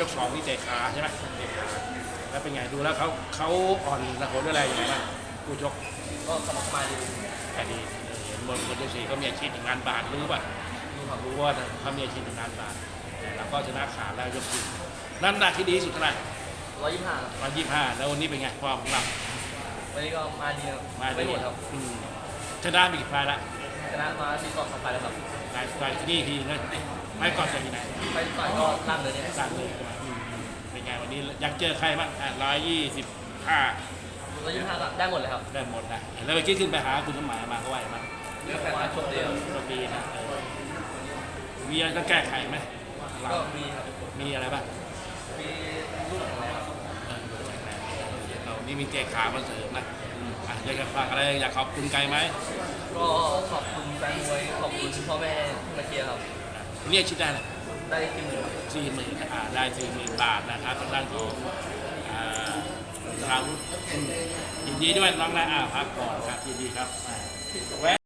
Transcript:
ยกสองนี่เตะขาใช่ไหมเตะขาแล้วเป็นไงดูแล้วเขาเขาอ่อนระหนด้วยอะไรยังไงบ้างผู้ชกก็สมัครมาดีแต่ดีเห็นบนบนยกสี่เขามีอาชีพงานบาทรู้ป่ะดูครับรู้ว่าเขามีอาชีพงานบาทแล้วก็ชนะขาดแล้วยกสี่นั่นหนักที่ดีที่สุดเท่าไหร่ร้อยยี่สิบห้าวันยี่ห้าแล้ววันนี้เป็นไงความของเราวันนี้ก็มาดีครับมาไม่ดีหมดครับอืมชนะมีกี่ไฟล์ละชนะมาสี่ต่อสองไปแล้วครับ ไฟล์ไฟล์ที่นี่ทีนึงไม่ก่อนจะมีไหนไปต่อยก็ล่างเลยเนี่ยสั่งเลยอืมเป็นไงวันนี้อยากเจอใครบ้างร้อยยี่สิบห้าร้อยยี่สิบห้าก็ได้หมดเลยครับได้หมดนะแล้วเมื่อกี้ขึ้นไปหาคุณสมหมายมาเขาไหวไหมเรื่องมาโชคดีครับก็ดีนะเออมีอะไรต้องแก้ไขไหมเราก็มีครับ มีอะไรบ้างมีลูกอะไรครับเออดูแข็งแรงเรานี่มีเตะขามาเสริมนะอืมอะอยากจะฝากอะไรอยากขอบคุณไกลไหมก็ ที่มาเชียร์ครับเรียกชิดได้เลยได้ขึ้นมือครับสี่หมื่นอ่าได้สี่หมื่นบาทนะครับทางด้านของอ่าเราอืมยินดีด้วยน้องนะอ่าพักก่อนครับยินดีครับอ่าแวะ